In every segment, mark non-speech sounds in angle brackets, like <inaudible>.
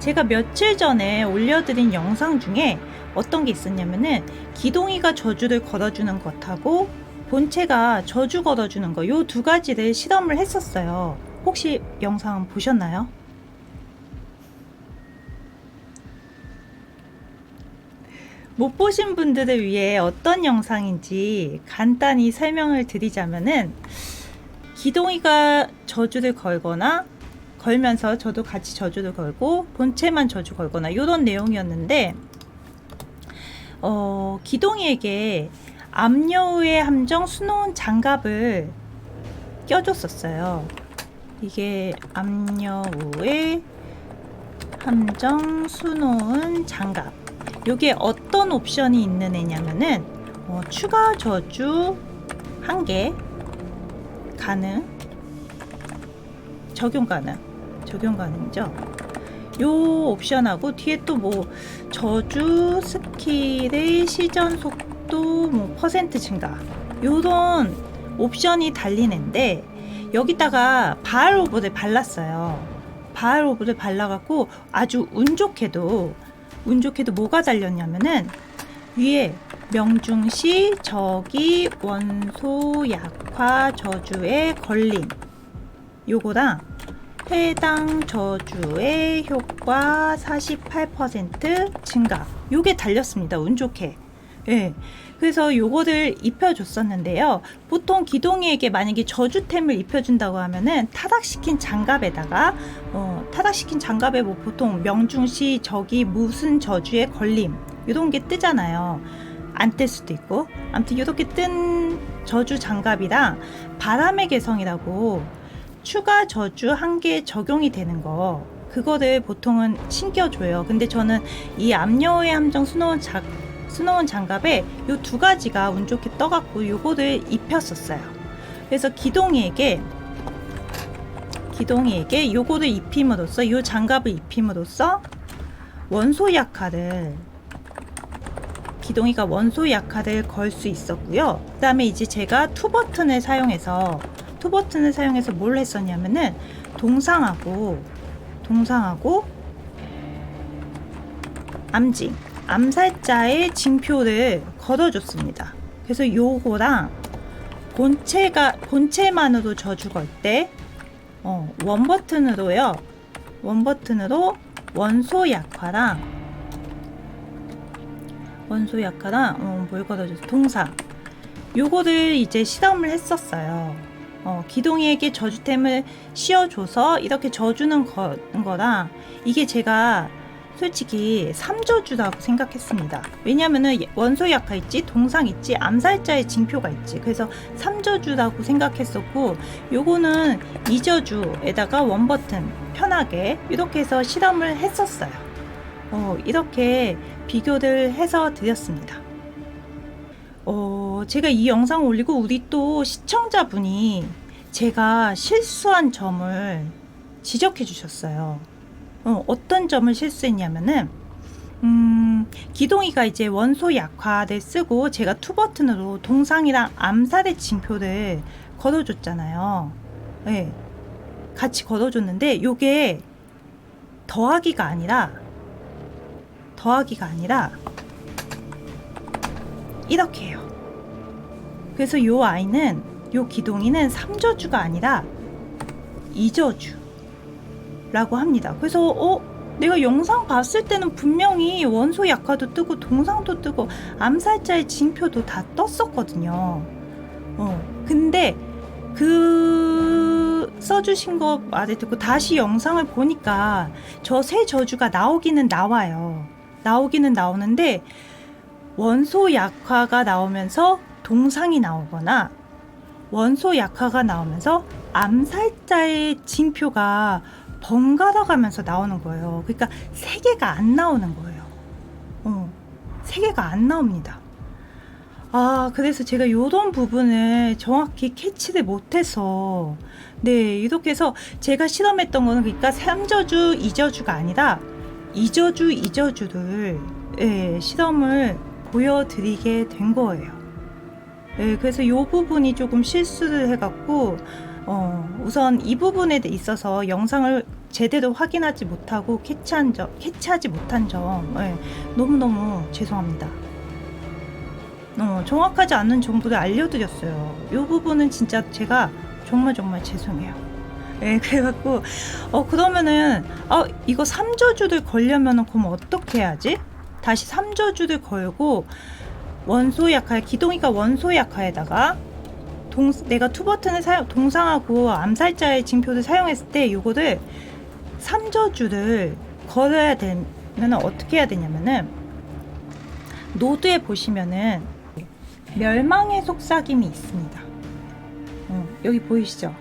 제가 며칠 전에 올려드린 영상 중에 어떤 게 있었냐면은 기동이가 저주를 걸어주는 것하고 본체가 저주 걸어주는 거 요 두 가지를 실험을 했었어요. 혹시 영상 보셨나요? 못 보신 분들을 위해 어떤 영상인지 간단히 설명을 드리자면은 기동이가 저주를 걸거나 걸면서 저도 같이 저주를 걸고 본체만 저주 걸거나 이런 내용이었는데 어, 기동이에게 암여우의 함정 수놓은 장갑을 껴줬었어요. 이게 암여우의 함정 수놓은 장갑. 요게 어떤 옵션이 있는 애냐면은 어, 추가 저주 한 개 가능 적용 가능 적용 가능이죠. 요 옵션하고 뒤에 또 뭐 저주 스킬의 시전 속도 뭐 퍼센트 증가 요런 옵션이 달린 앤데 여기다가 바알 오브를 발랐어요. 바알 오브를 발라갖고 아주 운 좋게도 운 좋게도 뭐가 달렸냐면은 위에 명중시 저기 원소 약화 저주에 걸림 요거랑 해당 저주의 효과 48% 증가 요게 달렸습니다 운 좋게 예. 그래서 요거를 입혀줬었는데요. 보통 기동이에게 만약에 저주템을 입혀준다고 하면은 타락시킨 장갑에다가 어, 타락시킨 장갑에 뭐 보통 명중시 적이 무슨 저주에 걸림 이런 게 뜨잖아요. 안 뜰 수도 있고 아무튼 이렇게 뜬 저주 장갑이랑 바람의 개성이라고 추가 저주 한 개 적용이 되는 거 그거를 보통은 신겨줘요. 근데 저는 이 암여의 함정 수놓은 작 스노운 장갑에 요두 가지가 운 좋게 떠갖고 요거를 입혔었어요. 그래서 기동이에게 기동이에게 요거를 입힘으로써 요 장갑을 입힘으로써 원소 약화를 기동이가 원소 약화를 걸 수 있었고요. 그다음에 이제 제가 투 버튼을 사용해서 투 버튼을 사용해서 뭘 했었냐면은 동상하고 동상하고 암징 암살자의 징표를 걸어줬습니다. 그래서 요거랑 본체가 본체만으로 저주 걸때 어, 원 버튼으로요. 원 버튼으로 원소 약화랑 원소 약화랑 어, 뭘 걸어줬어? 동상. 요거를 이제 실험을 했었어요. 어, 기동이에게 저주템을 씌워줘서 이렇게 저주는 거, 거랑 이게 제가 솔직히 3저주라고 생각했습니다. 왜냐면은 원소 약화 있지, 동상 있지, 암살자의 징표가 있지. 그래서 3저주라고 생각했었고, 요거는 2저주에다가 원버튼 편하게 이렇게 해서 실험을 했었어요. 어, 이렇게 비교를 해서 드렸습니다. 어, 제가 이 영상을 올리고 우리 또 시청자분이 제가 실수한 점을 지적해 주셨어요. 어, 어떤 점을 실수했냐면은 음, 기동이가 이제 원소 약화를 쓰고 제가 투 버튼으로 동상이랑 암살의 징표를 걸어줬잖아요. 네. 같이 걸어줬는데 요게 더하기가 아니라 더하기가 아니라 이렇게 해요. 그래서 요 아이는 요 기동이는 3저주가 아니라 2저주 라고 합니다. 그래서 어 내가 영상 봤을 때는 분명히 원소 약화도 뜨고 동상도 뜨고 암살자의 징표도 다 떴었거든요. 어 근데 그 써주신 거 말을 듣고 다시 영상을 보니까 저세 저주가 나오기는 나와요. 나오기는 나오는데 원소 약화가 나오면서 동상이 나오거나 원소 약화가 나오면서 암살자의 징표가 번갈아 가면서 나오는 거예요. 그러니까 세 개가 안 나오는 거예요. 어, 세 개가 안 나옵니다. 아, 그래서 제가 이런 부분을 정확히 캐치를 못해서, 네, 이렇게 해서 제가 실험했던 거는 그러니까 3저주, 2저주가 아니라 2저주, 2저주를, 예, 실험을 보여드리게 된 거예요. 예, 그래서 이 부분이 조금 실수를 해갖고, 어, 우선 이 부분에 있어서 영상을 제대로 확인하지 못하고 캐치한 점, 캐치하지 못한 점 예, 너무너무 죄송합니다. 어, 정확하지 않은 정보를 알려드렸어요. 이 부분은 진짜 제가 정말 정말 죄송해요. 예, 그래갖고 어 그러면은 어 이거 3저주를 걸려면은 그럼 어떻게 해야지? 다시 3저주를 걸고 원소 약화 기동이가 원소 약화에다가 동 내가 투 버튼을 사용 동상하고 암살자의 징표를 사용했을 때 요거를 3저주를 걸어야 되면 어떻게 해야 되냐면은 노드에 보시면은 멸망의 속삭임이 있습니다. 어, 여기 보이시죠?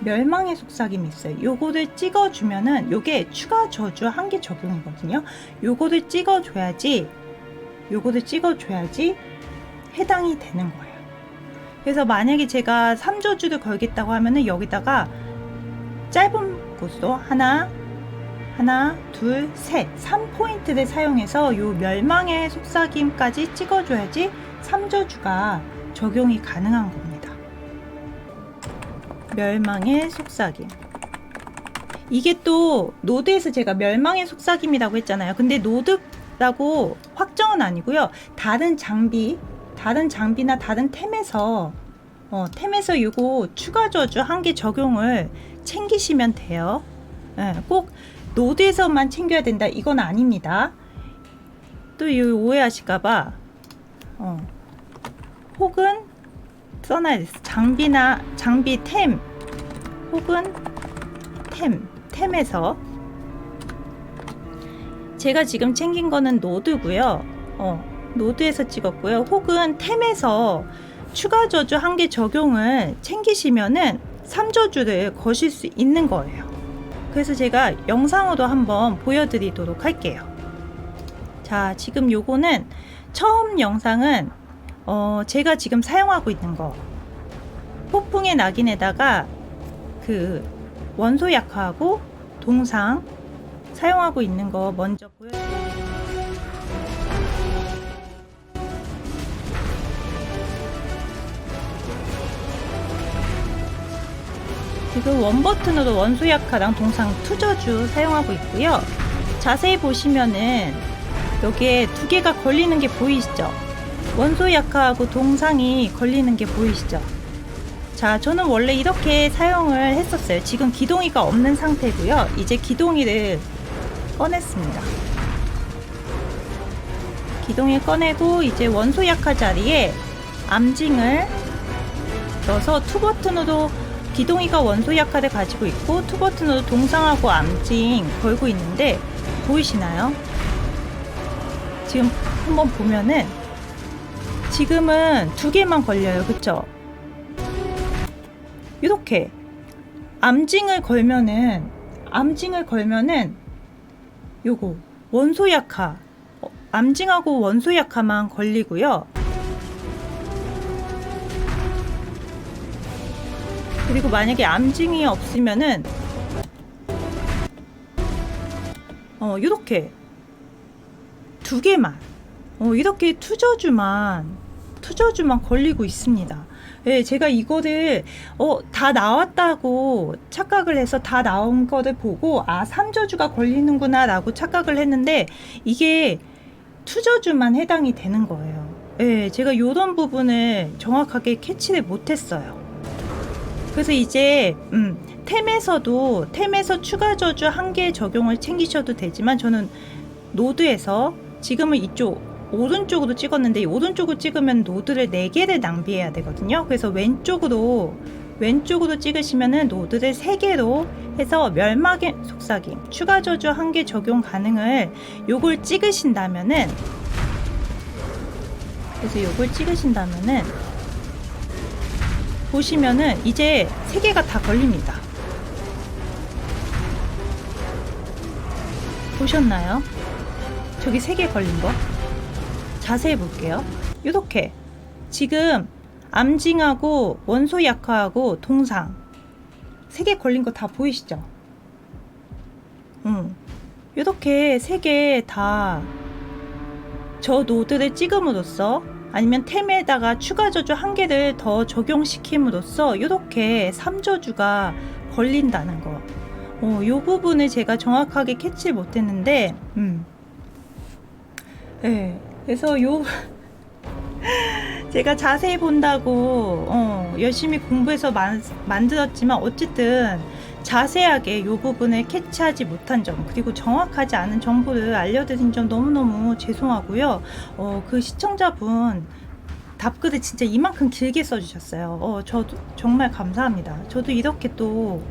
멸망의 속삭임이 있어요. 요거를 찍어주면은 요게 추가 저주 한개 적용이거든요. 요거를 찍어줘야지 요거를 찍어줘야지 해당이 되는 거예요. 그래서 만약에 제가 3저주를 걸겠다고 하면은 여기다가 짧은 곳으로 하나, 하나, 둘, 셋, 3포인트를 사용해서 요 멸망의 속삭임까지 찍어줘야지 3저주가 적용이 가능한 겁니다. 멸망의 속삭임. 이게 또 노드에서 제가 멸망의 속삭임이라고 했잖아요. 근데 노드라고 확정은 아니고요. 다른 장비, 다른 장비나 다른 템에서 어, 템에서 요거 추가 저주 한 개 적용을 챙기시면 돼요. 예, 꼭 노드에서만 챙겨야 된다. 이건 아닙니다. 또이 오해하실까봐 어, 혹은 써놔야 돼. 장비나 장비 템 혹은 템 템에서 제가 지금 챙긴 거는 노드고요. 어, 노드에서 찍었고요. 혹은 템에서 추가 저주 한 개 적용을 챙기시면은 3저주를 거실 수 있는 거예요. 그래서 제가 영상으로 한번 보여드리도록 할게요. 자, 지금 요거는 처음 영상은 어, 제가 지금 사용하고 있는 거 폭풍의 낙인에다가 그 원소 약화하고 동상 사용하고 있는 거 먼저 보여드릴게요. 지금 원 버튼으로 원소 약화랑 동상 투저주 사용하고 있고요. 자세히 보시면은 여기에 두 개가 걸리는 게 보이시죠? 원소 약화하고 동상이 걸리는 게 보이시죠? 자, 저는 원래 이렇게 사용을 했었어요. 지금 기동이가 없는 상태고요. 이제 기동이를 꺼냈습니다. 기동이 꺼내고 이제 원소 약화 자리에 암징을 넣어서 투 버튼으로 기동이가 원소 약화를 가지고 있고 투 버튼으로 동상하고 암징 걸고 있는데 보이시나요? 지금 한번 보면은 지금은 두 개만 걸려요. 그쵸? 이렇게 암징을 걸면은 암징을 걸면은 요거 원소 약화 어, 암징하고 원소 약화만 걸리고요. 그리고 만약에 암징이 없으면은 어 이렇게 두 개만 어 이렇게 투저주만 투저주만 걸리고 있습니다. 예, 제가 이거를 어, 다 나왔다고 착각을 해서 다 나온 거를 보고 아, 3저주가 걸리는구나라고 착각을 했는데 이게 투저주만 해당이 되는 거예요. 예, 제가 이런 부분을 정확하게 캐치를 못했어요. 그래서 이제 음, 템에서도 템에서 추가 저주 한 개 적용을 챙기셔도 되지만 저는 노드에서 지금은 이쪽 오른쪽으로 찍었는데 이 오른쪽으로 찍으면 노드를 4개를 낭비해야 되거든요. 그래서 왼쪽으로 왼쪽으로 찍으시면은 노드를 3개로 해서 멸망의 속삭임 추가 저주 한 개 적용 가능을 요걸 찍으신다면은 그래서 요걸 찍으신다면은 보시면은 이제 3개가 다 걸립니다. 보셨나요? 저기 3개 걸린 거? 자세히 볼게요. 이렇게 지금 암징하고 원소 약화하고 동상 세 개 걸린 거 다 보이시죠? 음, 이렇게 세 개 다 저 노드를 찍음으로써 아니면 템에다가 추가 저주 한 개를 더 적용시킴으로써 이렇게 3저주가 걸린다는 거. 어, 요 부분을 제가 정확하게 캐치 못했는데, 음. 네, 그래서 요, 제가 자세히 본다고, 어, 열심히 공부해서 만, 만들었지만, 어쨌든, 자세하게 요 부분을 캐치하지 못한 점, 그리고 정확하지 않은 정보를 알려드린 점 너무너무 죄송하고요. 어, 그 시청자분, 답글을 진짜 이만큼 길게 써주셨어요. 어, 저도 정말 감사합니다. 저도 이렇게 또,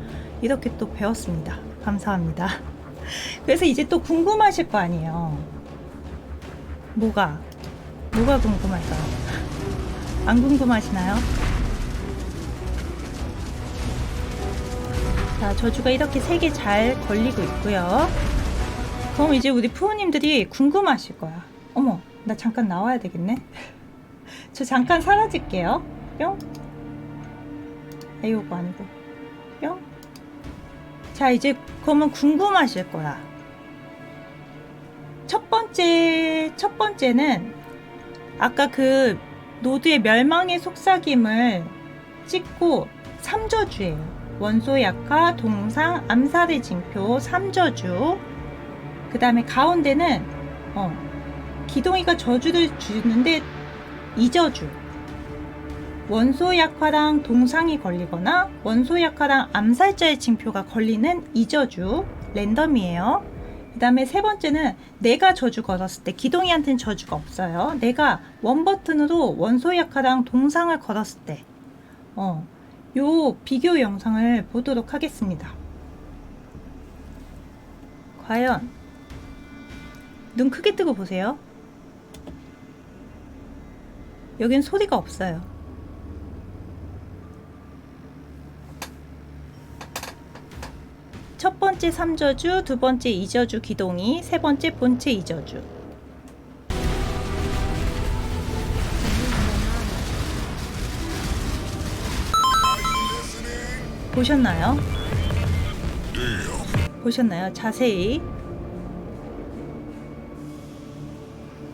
이렇게 또 배웠습니다. 감사합니다. 그래서 이제 또 궁금하실 거 아니에요. 뭐가? 뭐가 궁금할까요? 안 궁금하시나요? 자, 저주가 이렇게 세 개 잘 걸리고 있고요. 그럼 이제 우리 프로님들이 궁금하실 거야. 어머, 나 잠깐 나와야 되겠네. <laughs> 저 잠깐 사라질게요. 뿅. 아, 이거 아니고. 뿅. 자, 이제 그러면 궁금하실 거야. 첫 번째, 첫 번째는 아까 그 노드의 멸망의 속삭임을 찍고 3저주예요. 원소 약화, 동상, 암살의 징표 3저주. 그 다음에 가운데는 어, 기동이가 저주를 주는데 2저주. 원소 약화랑 동상이 걸리거나 원소 약화랑 암살자의 징표가 걸리는 2저주 랜덤이에요. 그 다음에 세 번째는 내가 저주 걸었을 때 기동이한테는 저주가 없어요. 내가 원 버튼으로 원소 약화랑 동상을 걸었을 때 어, 요 비교 영상을 보도록 하겠습니다. 과연 눈 크게 뜨고 보세요. 여긴 소리가 없어요. 첫 번째 3저주, 두 번째 2저주 기동이, 세 번째 본체 2저주. 보셨나요? 보셨나요? 자세히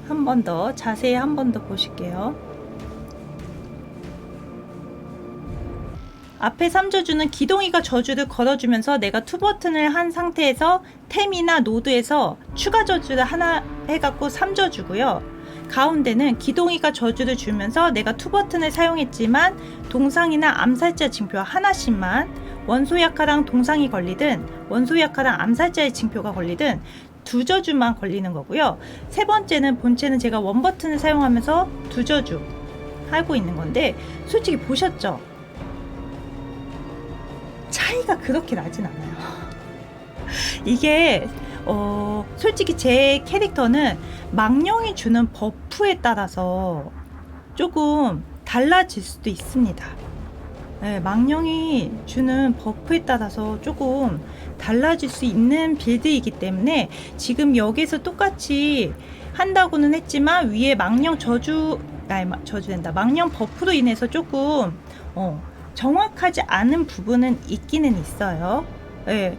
한 번 더 자세히 한 번 더 보실게요. 앞에 3저주는 기동이가 저주를 걸어주면서 내가 투 버튼을 한 상태에서 템이나 노드에서 추가 저주를 하나 해갖고 3저주고요. 가운데는 기동이가 저주를 주면서 내가 투 버튼을 사용했지만 동상이나 암살자 징표 하나씩만 원소 약화랑 동상이 걸리든 원소 약화랑 암살자의 징표가 걸리든 두 저주만 걸리는 거고요. 세 번째는 본체는 제가 원 버튼을 사용하면서 두 저주 하고 있는 건데 솔직히 보셨죠? 차이가 그렇게 나진 않아요. 이게 어, 솔직히 제 캐릭터는 망령이 주는 버프에 따라서 조금 달라질 수도 있습니다. 네, 망령이 주는 버프에 따라서 조금 달라질 수 있는 빌드이기 때문에 지금 여기서 똑같이 한다고는 했지만 위에 망령 저주 아니 저주된다 망령 버프로 인해서 조금 어, 정확하지 않은 부분은 있기는 있어요. 예.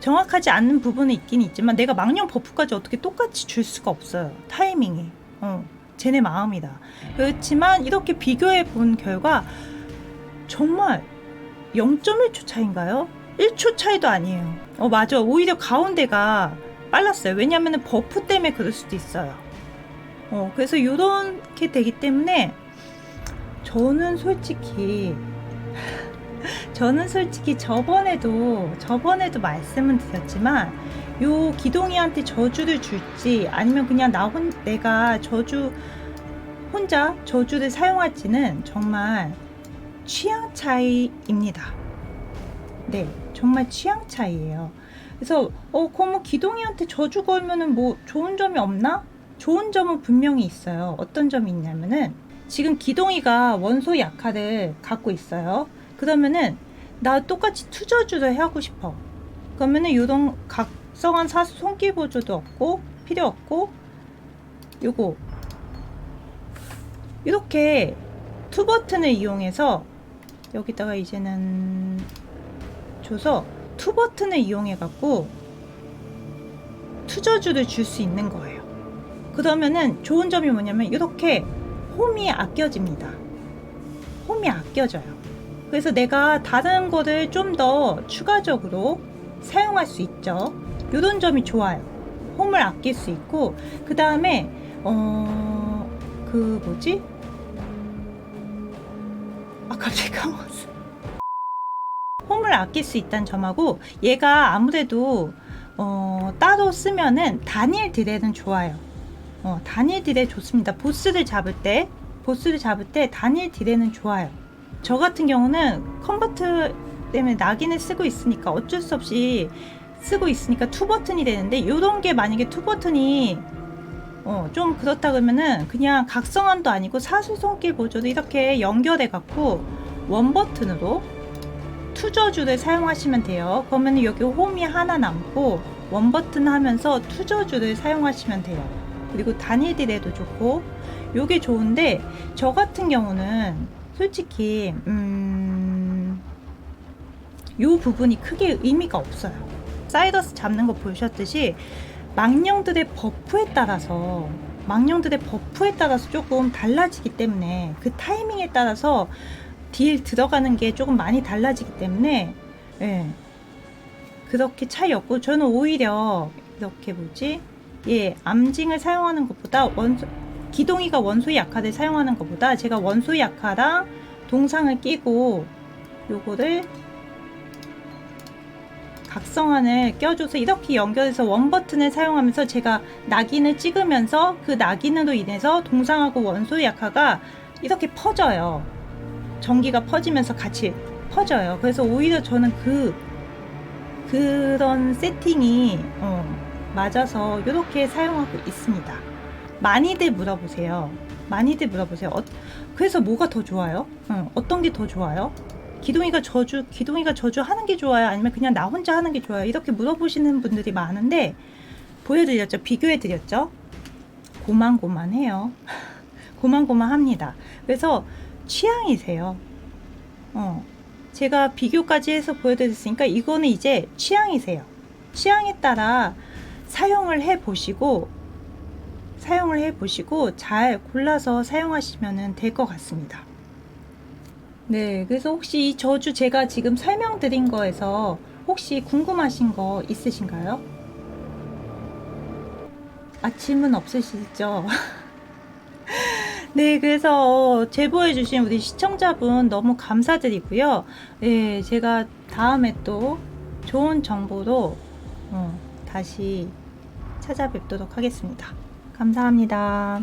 정확하지 않는 부분은 있긴 있지만 내가 망령 버프까지 어떻게 똑같이 줄 수가 없어요. 타이밍이. 어, 쟤네 마음이다. 그렇지만 이렇게 비교해 본 결과 정말 0.1초 차인가요? 1초 차이도 아니에요. 어, 맞아. 오히려 가운데가 빨랐어요. 왜냐하면 버프 때문에 그럴 수도 있어요. 어, 그래서 이렇게 되기 때문에 저는 솔직히 <laughs> 저는 솔직히 저번에도 저번에도 말씀은 드렸지만 요 기동이한테 저주를 줄지 아니면 그냥 나 혼 내가 저주 혼자 저주를 사용할지는 정말 취향 차이입니다. 네, 정말 취향 차이예요. 그래서 어, 그럼 기동이한테 저주 걸면은 뭐 좋은 점이 없나? 좋은 점은 분명히 있어요. 어떤 점이 있냐면은 지금 기동이가 원소 약화를 갖고 있어요. 그러면은 나 똑같이 투저주를 하고 싶어. 그러면은 요런 각성한 사수 손길 보조도 없고 필요 없고 요거 이렇게 투 버튼을 이용해서 여기다가 이제는 줘서 투 버튼을 이용해 갖고 투저주를 줄 수 있는 거예요. 그러면은 좋은 점이 뭐냐면 이렇게 홈이 아껴집니다. 홈이 아껴져요. 그래서 내가 다른 거를 좀 더 추가적으로 사용할 수 있죠. 요런 점이 좋아요. 홈을 아낄 수 있고 그 다음에 어... 그 뭐지? 아 갑자기 까먹었어. 홈을 아낄 수 있다는 점하고 얘가 아무래도 어, 따로 쓰면은 단일 딜에는 좋아요. 어, 단일 딜에 좋습니다. 보스를 잡을 때 보스를 잡을 때 단일 딜에는 좋아요. 저 같은 경우는 컨버트 때문에 낙인을 쓰고 있으니까 어쩔 수 없이 쓰고 있으니까 투 버튼이 되는데 이런 게 만약에 투 버튼이 어, 좀 그렇다 그러면은 그냥 각성한도 아니고 사수 손길 보조도 이렇게 연결해 갖고 원 버튼으로 투저주를 사용하시면 돼요. 그러면 여기 홈이 하나 남고 원 버튼 하면서 투저주를 사용하시면 돼요. 그리고 단일 딜에도 좋고 요게 좋은데 저 같은 경우는 솔직히 음, 요 부분이 크게 의미가 없어요. 사이더스 잡는 거 보셨듯이 망령들의 버프에 따라서 망령들의 버프에 따라서 조금 달라지기 때문에 그 타이밍에 따라서 딜 들어가는 게 조금 많이 달라지기 때문에 예. 그렇게 차이 없고 저는 오히려 이렇게 뭐지 예 암징을 사용하는 것보다 원소 기동이가 원소의 약화를 사용하는 것보다 제가 원소의 약화랑 동상을 끼고 요거를 각성안을 껴줘서 이렇게 연결해서 원 버튼을 사용하면서 제가 낙인을 찍으면서 그 낙인으로 인해서 동상하고 원소의 약화가 이렇게 퍼져요. 전기가 퍼지면서 같이 퍼져요. 그래서 오히려 저는 그 그런 세팅이 어, 맞아서 이렇게 사용하고 있습니다. 많이들 물어보세요. 많이들 물어보세요. 어, 그래서 뭐가 더 좋아요? 어, 어떤 게 더 좋아요? 기동이가 저주, 기동이가 저주 하는 게 좋아요? 아니면 그냥 나 혼자 하는 게 좋아요? 이렇게 물어보시는 분들이 많은데 보여드렸죠? 비교해드렸죠? 고만고만해요. <laughs> 고만고만합니다. 그래서 취향이세요. 어, 제가 비교까지 해서 보여드렸으니까 이거는 이제 취향이세요. 취향에 따라 사용을 해 보시고 사용을 해 보시고 잘 골라서 사용하시면 될 것 같습니다. 네, 그래서 혹시 이 저주 제가 지금 설명드린 거에서 혹시 궁금하신 거 있으신가요? 아, 질문 없으시죠? <laughs> 네, 그래서 제보해주신 우리 시청자분 너무 감사드리고요. 네, 제가 다음에 또 좋은 정보로 어, 다시 찾아뵙도록 하겠습니다. 감사합니다.